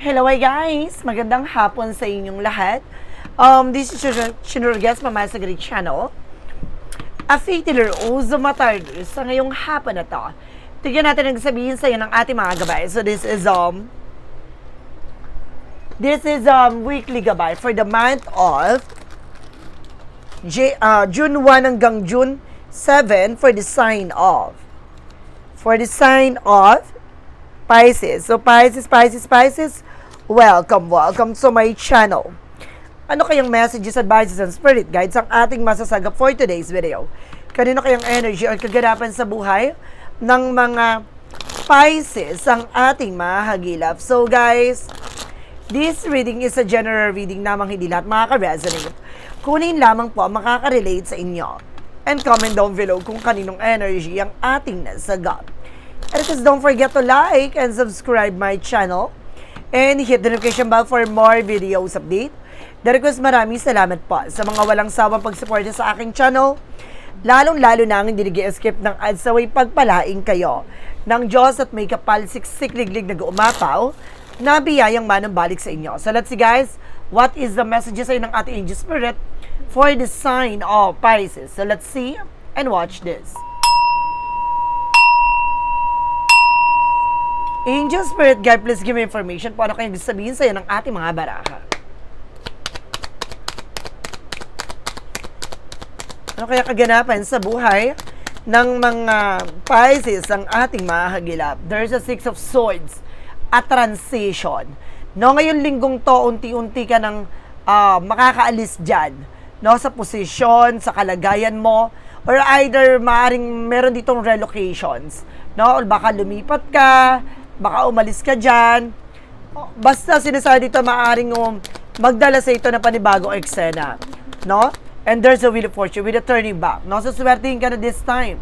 Hello hi guys! Magandang hapon sa inyong lahat. Um, this is your Chinur Guest Mama sa Great Channel. A Fatiller Uzo Matardo sa ngayong hapon na to. Tignan natin ang sabihin sa ng ating mga gabay. So this is um This is um weekly gabay for the month of J, uh, June 1 hanggang June 7 for the sign of for the sign of Pisces. So Pisces, Pisces, Pisces, welcome, welcome to my channel. Ano kayang messages, advices, and spirit guides ang ating masasagap for today's video? Kanino kayang energy or kaganapan sa buhay ng mga Pisces ang ating mahagilap? So guys, This reading is a general reading namang hindi lahat makaka-resonate. Kunin lamang po ang makaka-relate sa inyo. And comment down below kung kaninong energy ang ating nasagap. And please don't forget to like and subscribe my channel. And hit the notification bell for more videos update. The request maraming salamat po sa mga walang sawang pagsuporta sa aking channel. Lalong-lalo na ang hindi nag-skip ng ads sa way pagpalaing kayo ng Diyos at may kapalsik liglig na umapaw na biyayang manang balik sa inyo. So let's see guys, what is the message sa ng ating angel spirit for the sign of Pisces. So let's see and watch this. Angel Spirit Guide, please give me information kung ano kayong gusto sabihin sa'yo ng ating mga baraha. Ano kaya kaganapan sa buhay ng mga Pisces ang ating mahagilap? There's a Six of Swords, a transition. No, ngayon linggong to, unti-unti ka nang ah, makakaalis dyan. No, sa posisyon, sa kalagayan mo, or either maaring meron ditong relocations. No, or baka lumipat ka, baka umalis ka dyan. Basta sinasabi dito maaring um, magdala sa ito ng panibagong eksena. No? And there's a wheel of fortune with a turning back. No? So, swertihin ka na this time.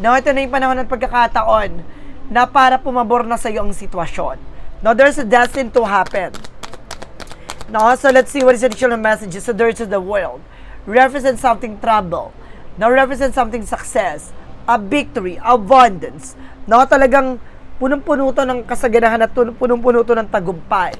No, ito na yung panahon ng pagkakataon na para pumabor na sa iyo ang sitwasyon. No, there's a destined to happen. No, so let's see what is the additional messages. So there's the world. Represent something trouble. No, represent something success. A victory, abundance. No, talagang punong-puno to ng kasaganahan at punong-puno to ng tagumpay.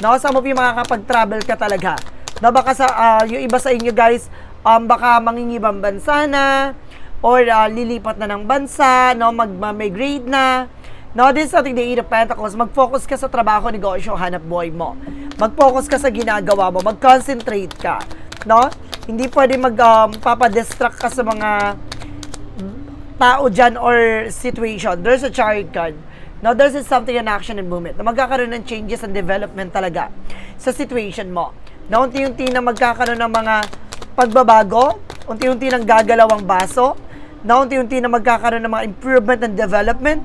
No, some of you makakapag-travel ka talaga. No, baka sa, ah, yung iba sa inyo guys, um, baka mangingibang bansa na, or ah, lilipat na ng bansa, no, mag-migrate na. No, this is something the Eight of Pentacles. Mag-focus ka sa trabaho, negosyo, hanap buhay mo. Mag-focus ka sa ginagawa mo. Mag-concentrate ka. No? Hindi pwede mag-papadistract ka sa mga tao dyan or situation. There's a chariot card. Now, there's is something in action and movement na magkakaroon ng changes and development talaga sa situation mo. Na unti-unti na magkakaroon ng mga pagbabago, unti-unti nang gagalaw ang baso, na unti-unti na magkakaroon ng mga improvement and development.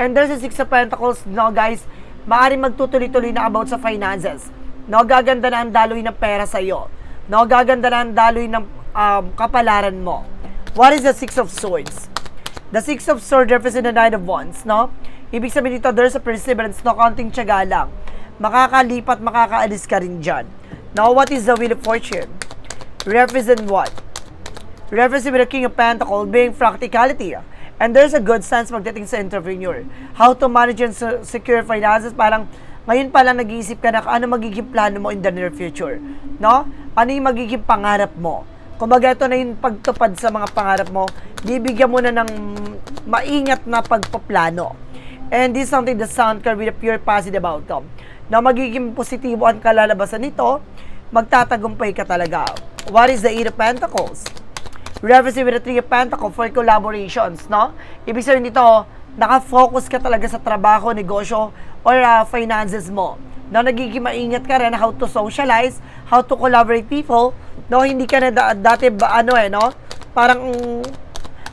And there's a Six of Pentacles, no guys, maaaring magtutuloy-tuloy na about sa finances. No, gaganda na ang daloy ng pera sa iyo. No, gaganda na ang daloy ng um, kapalaran mo. What is the Six of Swords? The Six of Swords represent the Nine of Wands, no? Ibig sabihin dito, there's a perseverance, no? Konting tiyaga lang. Makakalipat, makakaalis ka rin dyan. Now, what is the Wheel of Fortune? Represent what? Represent with the King of Pentacles being practicality. And there's a good sense pagdating sa entrepreneur. How to manage and se- secure finances. Parang ngayon pa lang nag-iisip ka na ano magiging plano mo in the near future. No? Ano yung magiging pangarap mo? Kumbaga ito na yung pagtupad sa mga pangarap mo, bibigyan mo na ng maingat na pagpaplano. And this is something that sound can with a pure positive outcome. Na magiging positibo ang kalalabasan nito, magtatagumpay ka talaga. What is the Eight of Pentacles? Reference with the Three of Pentacles for collaborations, no? Ibig sabihin dito, nakafocus ka talaga sa trabaho, negosyo, or uh, finances mo. No, nagiging maingat ka rin how to socialize, how to collaborate people. No, hindi ka na da- dati ba, ano eh, no? Parang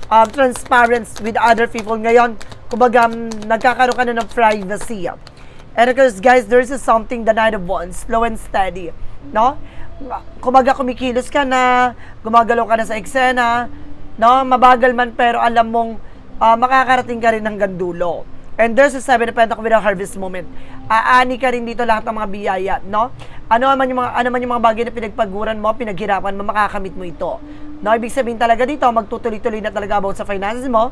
um, transparent with other people. Ngayon, kumbaga, mm, nagkakaroon ka na ng privacy. And because, guys, there is something the Nine of Wands, slow and steady. No? Kumbaga, kumikilos ka na, gumagalaw ka na sa eksena, no? Mabagal man, pero alam mong ah, makakarating ka rin hanggang dulo. And there's a seven of pentacles with a harvest moment. Aani ka rin dito lahat ng mga biyaya, no? Ano man yung mga ano man yung mga bagay na pinagpaguran mo, pinaghirapan mo, makakamit mo ito. No, ibig sabihin talaga dito, magtutuloy-tuloy na talaga about sa finances mo.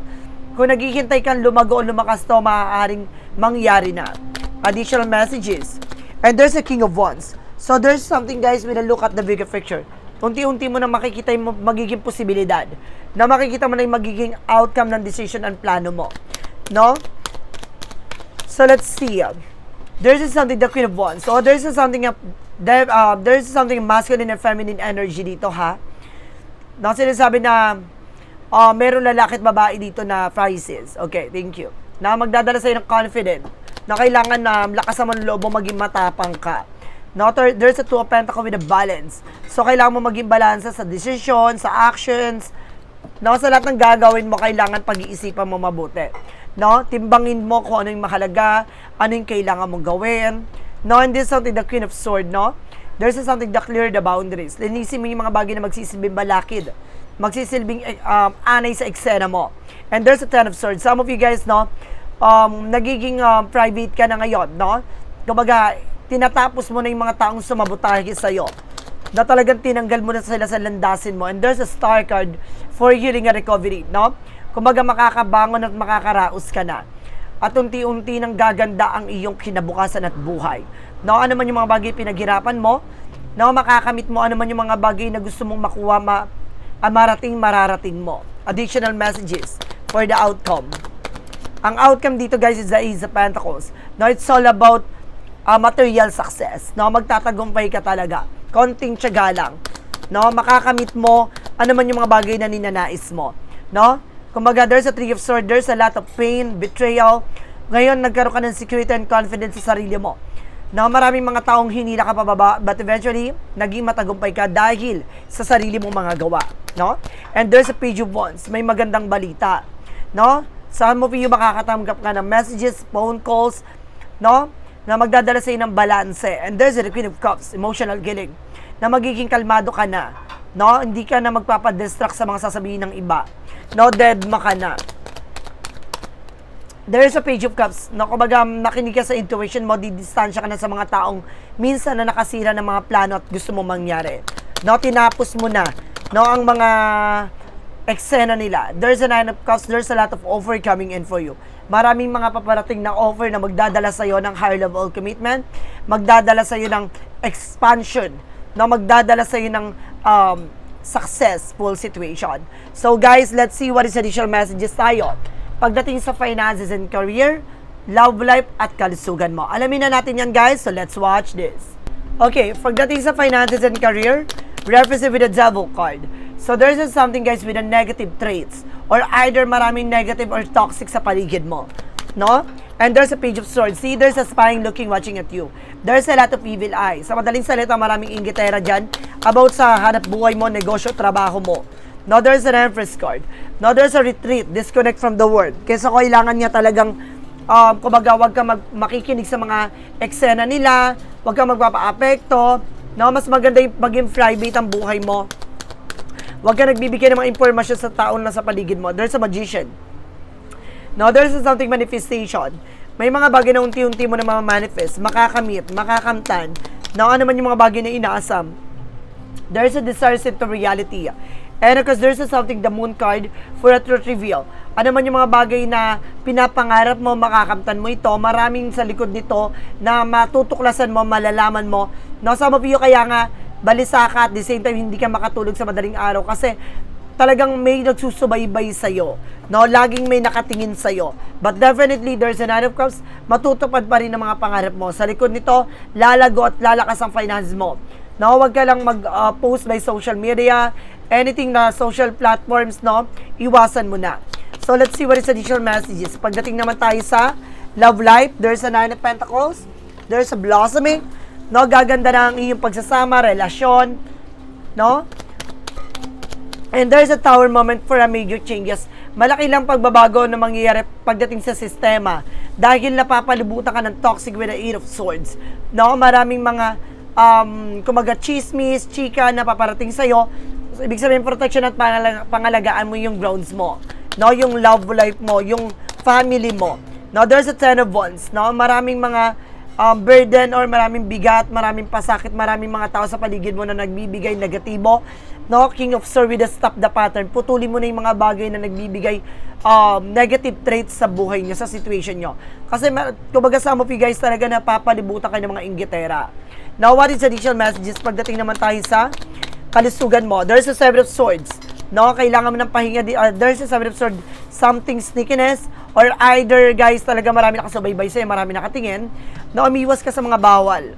Kung naghihintay kang lumago o lumakas to, maaaring mangyari na. additional messages. And there's a King of Wands. So there's something guys when I look at the bigger picture. Unti-unti mo na makikita yung magiging posibilidad. Na makikita mo na yung magiging outcome ng decision and plano mo. No? So let's see. There's something the Queen of Wands. So there's just something uh, uh, there's something masculine and feminine energy dito ha. No, sinasabi na uh, meron lalaki at babae dito na crisis. Okay, thank you. Na magdadala sa'yo ng confident. Na kailangan na lakas naman loob mo maging matapang ka. No, there- there's a two of pentacle with a balance. So, kailangan mo maging balansa sa decision, sa actions, No, sa lahat ng gagawin mo, kailangan pag-iisipan mo mabuti. No, timbangin mo kung ano yung mahalaga, ano yung kailangan mong gawin. No, and this is something the Queen of Sword, no? There's something that clear the boundaries. Linisin mo yung mga bagay na magsisilbing balakid. Magsisilbing eh, um, anay sa eksena mo. And there's a Ten of Swords. Some of you guys, no, um, nagiging um, private ka na ngayon, no? Kumbaga, tinatapos mo na yung mga taong sumabotahe sa'yo na talagang tinanggal mo na sila sa landasin mo. And there's a star card for healing and recovery, no? Kumbaga makakabangon at makakaraos ka na. At unti-unti nang gaganda ang iyong kinabukasan at buhay. No, ano man yung mga bagay pinaghirapan mo, no, makakamit mo ano man yung mga bagay na gusto mong makuha, ma, ah, marating, mararating mo. Additional messages for the outcome. Ang outcome dito guys is the Ace of Pentacles. No, it's all about uh, material success. No, magtatagumpay ka talaga. Konting tiyaga lang. No, makakamit mo ano man yung mga bagay na ninanais mo. No? Kumbaga, there's a three of swords, there's a lot of pain, betrayal. Ngayon, nagkaroon ka ng security and confidence sa sarili mo. No, maraming mga taong hinila ka pababa, but eventually, naging matagumpay ka dahil sa sarili mong mga gawa. No? And there's a page of wands. May magandang balita. No? Saan mo yung makakatanggap ka ng messages, phone calls, no? Na magdadala sa ng balanse. And there's the Queen of Cups, emotional healing. Na magiging kalmado ka na. No? Hindi ka na magpapadistract sa mga sasabihin ng iba. No, dead ma ka na. There is a page of cups na kumbaga nakinig ka sa intuition mo, didistansya ka na sa mga taong minsan na nakasira ng mga plano at gusto mo mangyari. No, tinapos mo na no ang mga eksena nila. There's a nine of cups, there's a lot of offer coming in for you. Maraming mga paparating na offer na magdadala sa iyo ng higher level commitment, magdadala sa iyo ng expansion, na magdadala sa iyo ng um, successful situation. So guys, let's see what is additional messages tayo. Pagdating sa finances and career, love life at kalusugan mo. Alamin na natin yan guys, so let's watch this. Okay, pagdating sa finances and career, represent with a devil card. So there's just something guys with a negative traits or either maraming negative or toxic sa paligid mo. No? And there's a page of swords. See, there's a spying looking, watching at you. There's a lot of evil eyes. Sa madaling salita, maraming inggitera dyan about sa hanap buhay mo, negosyo, trabaho mo. No, there's an empress card. No, there's a retreat, disconnect from the world. Kesa kailangan niya talagang, um, kumbaga, wag ka mag, makikinig sa mga eksena nila, wag ka magpapa-apekto. No, mas maganda yung maging private ang buhay mo. Huwag ka nagbibigay ng mga impormasyon sa taon na sa paligid mo. There's a magician. No, there's something manifestation. May mga bagay na unti-unti mo na mamamanifest, makakamit, makakamtan, na ano man yung mga bagay na inaasam. There's a desire to reality. And because there's something, the moon card, for a truth reveal. Ano man yung mga bagay na pinapangarap mo, makakamtan mo ito, maraming sa likod nito na matutuklasan mo, malalaman mo. No, some of you kaya nga, balisa ka at the same time hindi ka makatulog sa madaling araw kasi talagang may nagsusubaybay sa'yo. No? Laging may nakatingin sa'yo. But definitely, there's a nine of cups, matutupad pa rin ang mga pangarap mo. Sa likod nito, lalago at lalakas ang finances mo. No, wag ka lang mag-post by social media, anything na social platforms, no, iwasan mo na. So, let's see what is additional messages. Pagdating naman tayo sa love life, there's a nine of pentacles, there's a blossoming, no, gaganda na ang iyong pagsasama, relasyon, no, And there's a tower moment for a major changes. Malaki lang pagbabago na mangyayari pagdating sa sistema dahil napapalibutan ka ng toxic with the eight of swords. No, maraming mga um, kumaga chismis, chika na paparating sa'yo. So, ibig sabihin, protection at pangalag- pangalagaan mo yung grounds mo. No, yung love life mo, yung family mo. No, there's a ten of wands. No, maraming mga um, burden or maraming bigat, maraming pasakit, maraming mga tao sa paligid mo na nagbibigay negatibo. No, King of Sir with the stop the pattern. Putulin mo na yung mga bagay na nagbibigay um, negative traits sa buhay nyo, sa situation nyo. Kasi, kumbaga sa mo guys, talaga napapalibutan kayo ng mga inggitera. Now, what is additional messages? Pagdating naman tayo sa kalusugan mo. There's a seven of swords. No, kailangan mo ng pahinga. di- Uh, there's a seven of swords. Something sneakiness or either guys talaga marami nakasubaybay sa'yo, marami nakatingin. No, umiwas ka sa mga bawal.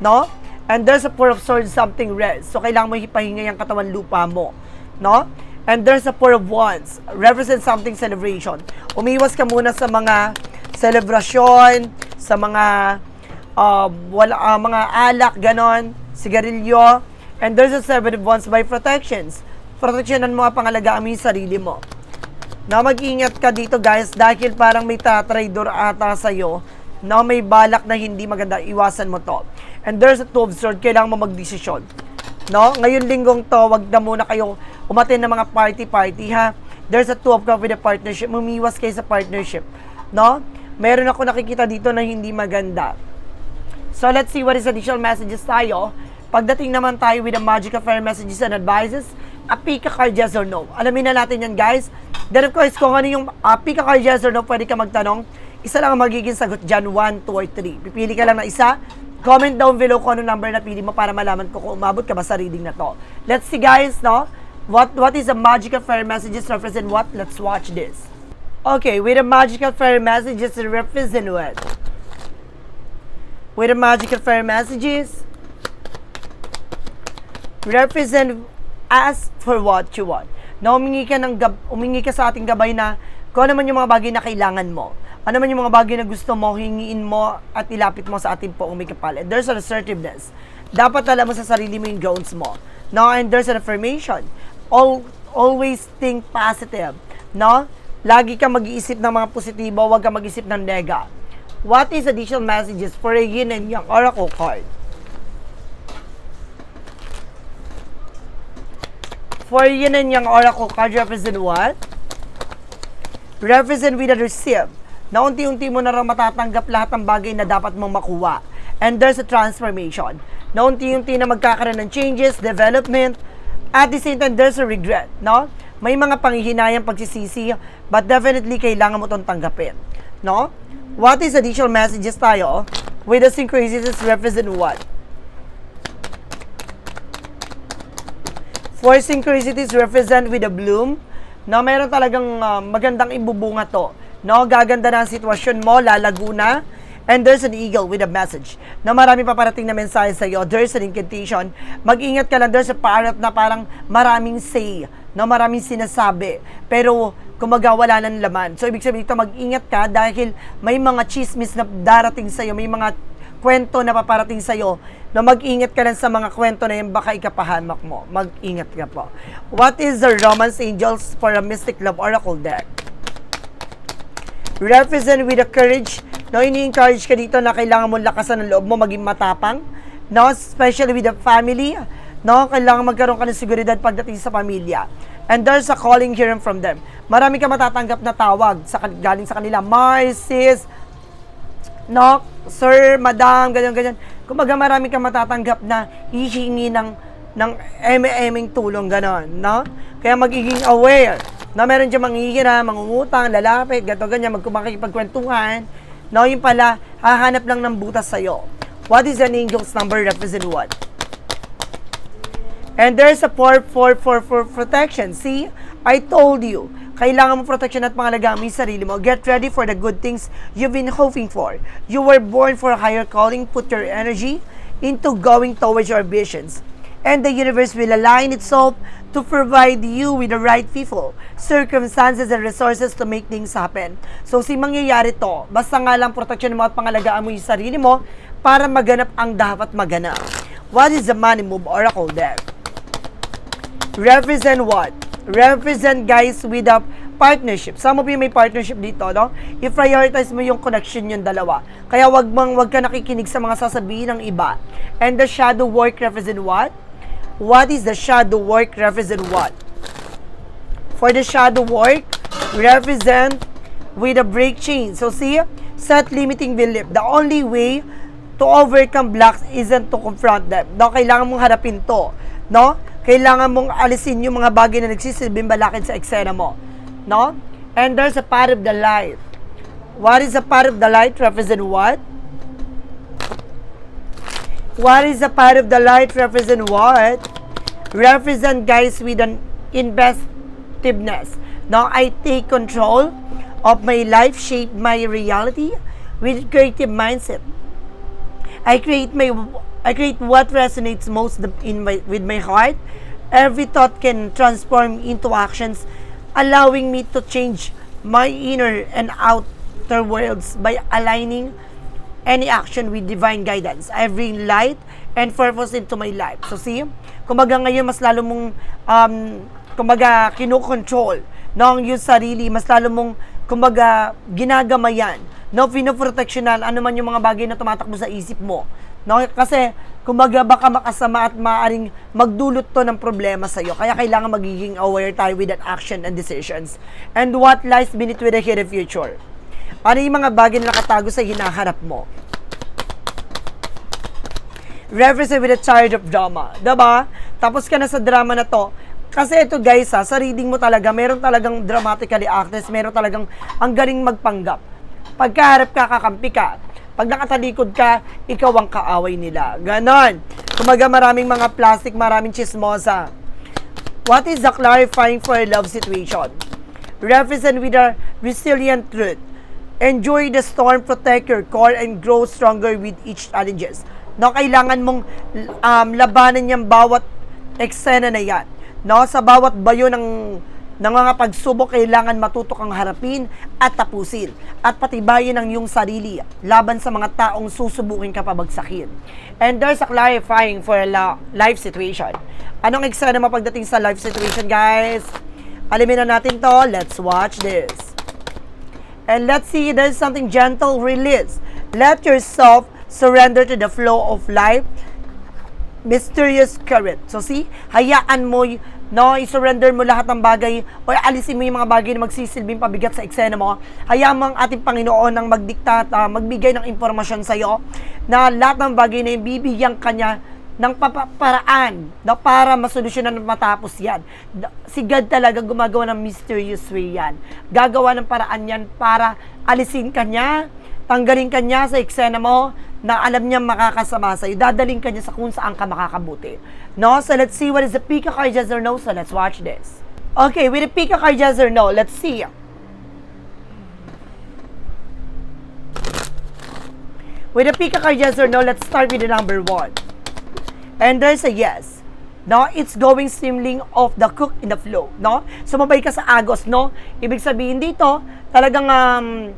No? And there's a four of swords, something red. So, kailangan mo ipahinga yung katawan lupa mo. No? And there's a four of wands. Represent something celebration. Umiwas ka muna sa mga celebration, sa mga um, wala, ah, mga alak, ganon, sigarilyo. And there's a seven of wands by protections. Proteksyonan mo ang pangalagaan mo yung sarili mo. Na mag-ingat ka dito guys dahil parang may tatraidor ata sa'yo na may balak na hindi maganda, iwasan mo to. And there's a two of swords, kailangan mo magdesisyon. No? Ngayon linggong to, wag na muna kayo umatin ng mga party-party ha. There's a two of cup with a partnership, mumiwas kayo sa partnership. No? Meron ako nakikita dito na hindi maganda. So let's see what is additional messages tayo. Pagdating naman tayo with the magic affair messages and advices, a pick a card yes or no. Alamin na natin yan guys. Then of course, kung ano yung uh, pick a card yes or no, pwede ka magtanong. Isa lang ang magiging sagot dyan, 1, 2, or 3. Pipili ka lang ng isa. Comment down below kung ano number na pili mo para malaman ko kung umabot ka ba sa reading na to. Let's see guys, no? What what is the magical fairy messages represent what? Let's watch this. Okay, with the magical fairy messages represent what? With the magical fairy messages represent ask for what you want. Na umingi ka, ng gab- umingi ka sa ating gabay na kung ano man yung mga bagay na kailangan mo. Ano man yung mga bagay na gusto mo, hingiin mo at ilapit mo sa ating poong may kapal. And there's an assertiveness. Dapat alam mo sa sarili mo yung goals mo. No? And there's an affirmation. All, always think positive. No? Lagi ka mag-iisip ng mga positibo, huwag ka mag-isip ng nega. What is additional messages for a yin and yang oracle card? For yin and yang oracle card represent what? Represent with a receive. Na unti-unti mo na rin matatanggap lahat ng bagay na dapat mong makuha. And there's a transformation. Na unti-unti na magkakaroon ng changes, development, at the same time, there's a regret, no? May mga panghihinayang pagsisisi, but definitely kailangan mo itong tanggapin, no? What is additional messages tayo? With the synchronicities represent what? Four synchronicities represent with a bloom. No, meron talagang uh, magandang ibubunga to. No, gaganda na ang sitwasyon mo, lalago na. And there's an eagle with a message. Na marami pa parating na mensahe sa iyo. There's an incantation. Mag-ingat ka lang. There's a parrot na parang maraming say. No, maraming sinasabi. Pero kumaga wala ng laman. So, ibig sabihin ito, mag-ingat ka dahil may mga chismis na darating sa iyo. May mga kwento na paparating sa'yo na mag-ingat ka lang sa mga kwento na yan, baka ikapahamak mo. Mag-ingat ka po. What is the Romance Angels for a Mystic Love Oracle deck? Represent with the courage. No, ini-encourage ka dito na kailangan mo lakasan ng loob mo, maging matapang. No, especially with the family. No, kailangan magkaroon ka ng seguridad pagdating sa pamilya. And there's a calling here from them. Marami ka matatanggap na tawag sa galing sa kanila. Mars, sis, no, sir, madam, ganyan, ganyan. Kumbaga marami kang matatanggap na hihingi ng, ng eme-eming tulong, gano'n, no? Kaya magiging aware na meron dyan manghihira, mangungutang, lalapit, gato, ganyan, magkumakikipagkwentuhan, no, yung pala, hahanap lang ng butas sa'yo. What is an angel's number represent what? And there's a 4444 protection. See, I told you, kailangan mo protection at pangalagaan mo yung sarili mo. Get ready for the good things you've been hoping for. You were born for a higher calling. Put your energy into going towards your ambitions. And the universe will align itself to provide you with the right people, circumstances, and resources to make things happen. So, si mangyayari to, basta nga lang protection mo at pangalagaan mo yung sarili mo para maganap ang dapat maganap. What is the money move oracle deck? represent what? Represent guys with a partnership. Some of you may partnership dito, no? I-prioritize mo yung connection yung dalawa. Kaya wag mang wag ka nakikinig sa mga sasabihin ng iba. And the shadow work represent what? What is the shadow work represent what? For the shadow work, represent with a break chain. So see, set limiting belief. The only way to overcome blocks isn't to confront them. No, kailangan mong harapin to. No? Kailangan mong alisin yung mga bagay na nagsisilbing balakid sa eksena mo. No? And there's a part of the light. What is a part of the light? Represent what? What is a part of the light? Represent what? Represent guys with an inventiveness. Now I take control of my life, shape my reality with creative mindset. I create my I create what resonates most in my with my heart. Every thought can transform into actions, allowing me to change my inner and outer worlds by aligning any action with divine guidance. I bring light and purpose into my life. So see, kumbaga ngayon mas lalo mong um, kumbaga kinokontrol ng yung sarili, mas lalo mong kumbaga ginagamayan, no, pinoproteksyonan ano man yung mga bagay na tumatakbo sa isip mo. No, kasi kumbaga baka makasama at maaring magdulot to ng problema sa iyo. Kaya kailangan magiging aware tayo with that action and decisions. And what lies beneath with the hidden future. Ano yung mga bagay na nakatago sa hinaharap mo? Represent with a charge of drama. Diba? Tapos ka na sa drama na to. Kasi ito guys ha, sa reading mo talaga, meron talagang dramatically actress, meron talagang ang galing magpanggap. Pagkaharap ka, kakampi ka. Pag nakatalikod ka, ikaw ang kaaway nila. Ganon. Kumaga maraming mga plastic, maraming chismosa. What is the clarifying for a love situation? Represent with a resilient truth. Enjoy the storm, protect your core, and grow stronger with each challenges. No, kailangan mong um, labanan yung bawat eksena na yan. No, sa bawat bayo ng ng mga pagsubok, kailangan matuto kang harapin at tapusin. At patibayin ang iyong sarili laban sa mga taong susubukin ka pabagsakin. And there's a clarifying for la- life situation. Anong eksena mo pagdating sa life situation, guys? Alamin na natin to. Let's watch this. And let's see, there's something gentle release. Let yourself surrender to the flow of life. Mysterious current. So see, hayaan mo, no, i-surrender mo lahat ng bagay o alisin mo yung mga bagay na magsisilbing pabigat sa eksena mo. Hayaan mo ang ating Panginoon ng magdiktat, ah, magbigay ng impormasyon sa iyo na lahat ng bagay na yung kanya ng paraan na para masolusyonan at matapos yan. Si God talaga gumagawa ng mysterious way yan. Gagawa ng paraan yan para alisin ka niya, tanggalin ka niya sa eksena mo na alam niya makakasama sa'yo. Dadaling ka niya sa kung saan ka makakabuti. No? So let's see what is the Pika card yes or no. So let's watch this. Okay, with the Pika card yes or no, let's see. With the Pika card yes or no, let's start with the number one. And there's a yes. No, it's going streaming off the cook in the flow, no? Sumabay ka sa agos, no? Ibig sabihin dito, talagang um,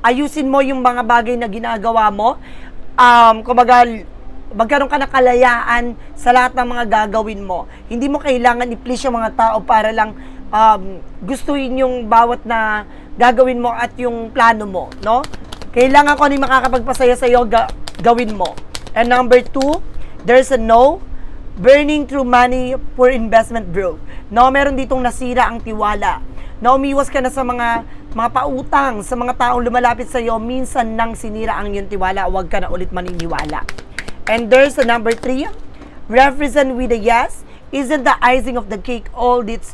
ayusin mo yung mga bagay na ginagawa mo. Um, kumbaga, magkaroon ka ng kalayaan sa lahat ng mga gagawin mo. Hindi mo kailangan i-please yung mga tao para lang um, gustuhin yung bawat na gagawin mo at yung plano mo, no? Kailangan ko yung makakapagpasaya sa iyo, ga- gawin mo. And number two, there's a no, burning through money for investment broke. No, meron ditong nasira ang tiwala. No, umiwas ka na sa mga mga pautang sa mga taong lumalapit sa iyo, minsan nang sinira ang iyong tiwala, huwag ka na ulit maniniwala. And there's a number three, represent with a yes, isn't the icing of the cake all this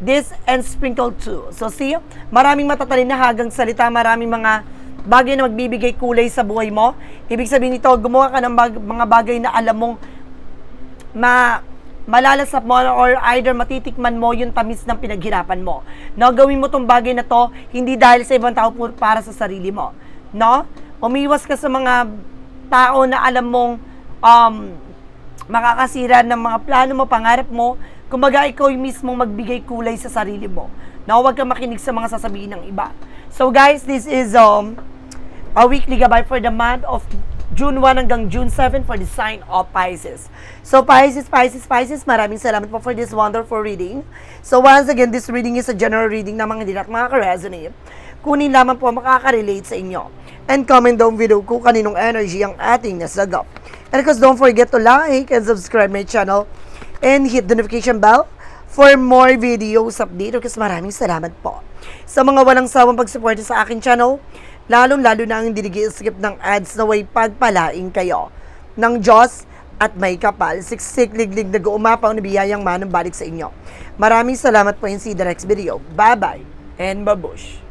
this and sprinkled too. So see, maraming matatalin na hagang salita, maraming mga bagay na magbibigay kulay sa buhay mo. Ibig sabihin nito, gumawa ka ng mga bagay na alam mong ma malalasap mo or either matitikman mo yung tamis ng pinaghirapan mo. No, gawin mo tong bagay na to hindi dahil sa ibang tao para sa sarili mo. No? Umiwas ka sa mga tao na alam mong um, makakasira ng mga plano mo, pangarap mo. Kumbaga, ikaw mismong magbigay kulay sa sarili mo. Na huwag kang makinig sa mga sasabihin ng iba. So guys, this is um, a weekly gabay for the month of June 1 hanggang June 7 for the sign of Pisces. So Pisces, Pisces, Pisces, maraming salamat po for this wonderful reading. So once again, this reading is a general reading na mga hindi lahat makaka-resonate. Kunin lamang po makaka-relate sa inyo. And comment down below kung kaninong energy ang ating nasagap. And of course, don't forget to like and subscribe my channel and hit the notification bell for more videos update. Kasi maraming salamat po. Sa mga walang sawang pagsuporta sa aking channel, lalong-lalo na ang hindi skip ng ads na way pagpalaing kayo ng Diyos at may kapal, siksik, liglig, nag-uumapaw na biyayang manong balik sa inyo. Maraming salamat po yung si Direx Video. Bye-bye and babush!